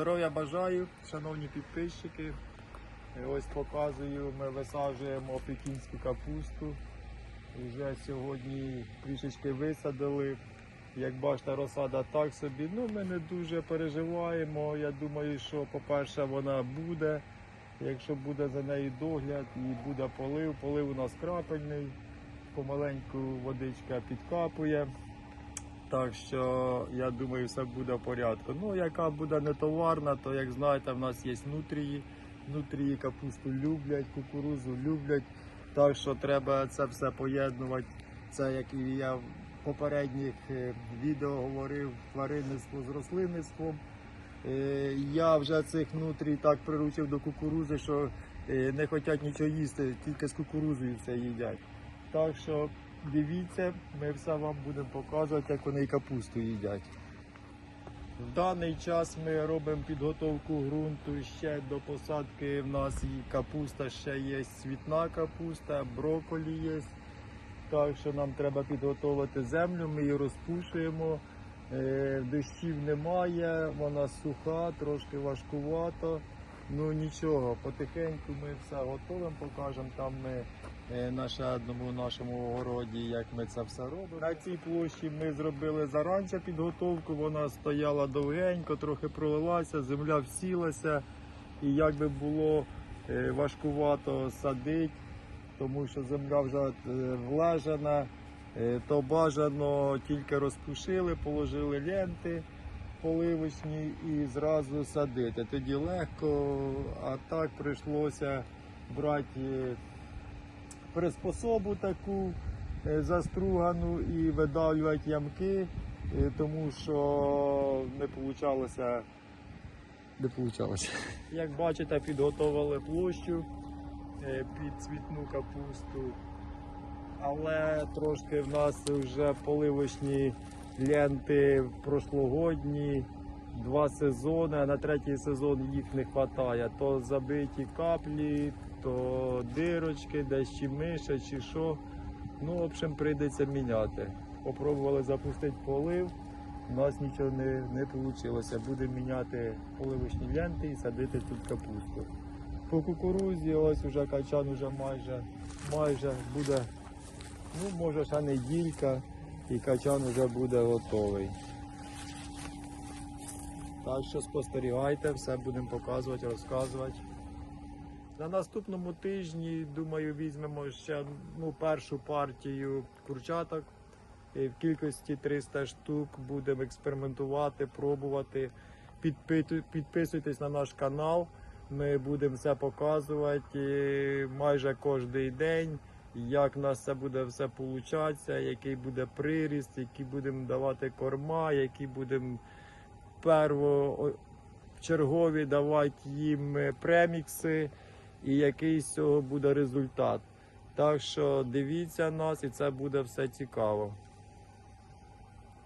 Здоров'я бажаю, шановні підписчики. Е, Ось показую, ми висаджуємо пекінську капусту. Вже сьогодні трішечки висадили. Як бачите, розсада так собі. Ну, ми не дуже переживаємо. Я думаю, що, по-перше, вона буде. Якщо буде за нею догляд і буде полив, полив у нас крапельний, помаленьку водичка підкапує. Так що я думаю, все буде в порядку. Ну, яка буде не товарна, то як знаєте, в нас є нутрії. Нутрії капусту люблять, кукурузу люблять. Так що треба це все поєднувати. Це як і я в попередніх е, відео говорив, тваринництво з рослинництвом. Е, Я вже цих нутрій так приручив до кукурузи, що е, не хочуть нічого їсти, тільки з кукурузою все їдять. Так що дивіться, ми все вам будемо показувати, як вони капусту їдять. В даний час ми робимо підготовку ґрунту ще до посадки. В нас і капуста ще є цвітна капуста, брокколі є. Так що нам треба підготувати землю, ми її розпушуємо. Е, Дощів немає, вона суха, трошки важкувато. Ну нічого, потихеньку ми все готовимо, покажемо там ми на ще одному нашому огороді, як ми це все робимо. На цій площі ми зробили заранче підготовку, вона стояла довгенько, трохи пролилася, земля всілася. І як би було е, важкувато садити, тому що земля вже е, влежана, е, то бажано тільки розпушили, положили ленти поливочні і зразу садити. Тоді легко, а так прийшлося брати приспособу таку е, застругану і видавлювати ямки, е, тому що не вийшло. Не вийшло. Як бачите, підготували площу е, під цвітну капусту. Але трошки в нас вже поливочні ленти прошлогодні, два сезони, а на третій сезон їх не вистачає. То забиті каплі, то дирочки, десь чи миша, чи що. Ну, в общем, прийдеться міняти. Попробували запустити полив, у нас нічого не, не вийшло. Будемо міняти поливочні ленти і садити тут капусту. По кукурузі ось уже качан уже майже, майже буде, ну може ще неділька і качан вже буде готовий. Так що спостерігайте, все будемо показувати, розказувати. На наступному тижні, думаю, візьмемо ще ну, першу партію курчаток. І в кількості 300 штук будемо експериментувати, пробувати. Підписуйтесь на наш канал. Ми будемо все показувати майже кожен день, як у нас це буде все получатися, який буде приріст, які будемо давати корма, які будемо первочергові давати їм е, премікси і який з цього буде результат. Так що дивіться нас і це буде все цікаво.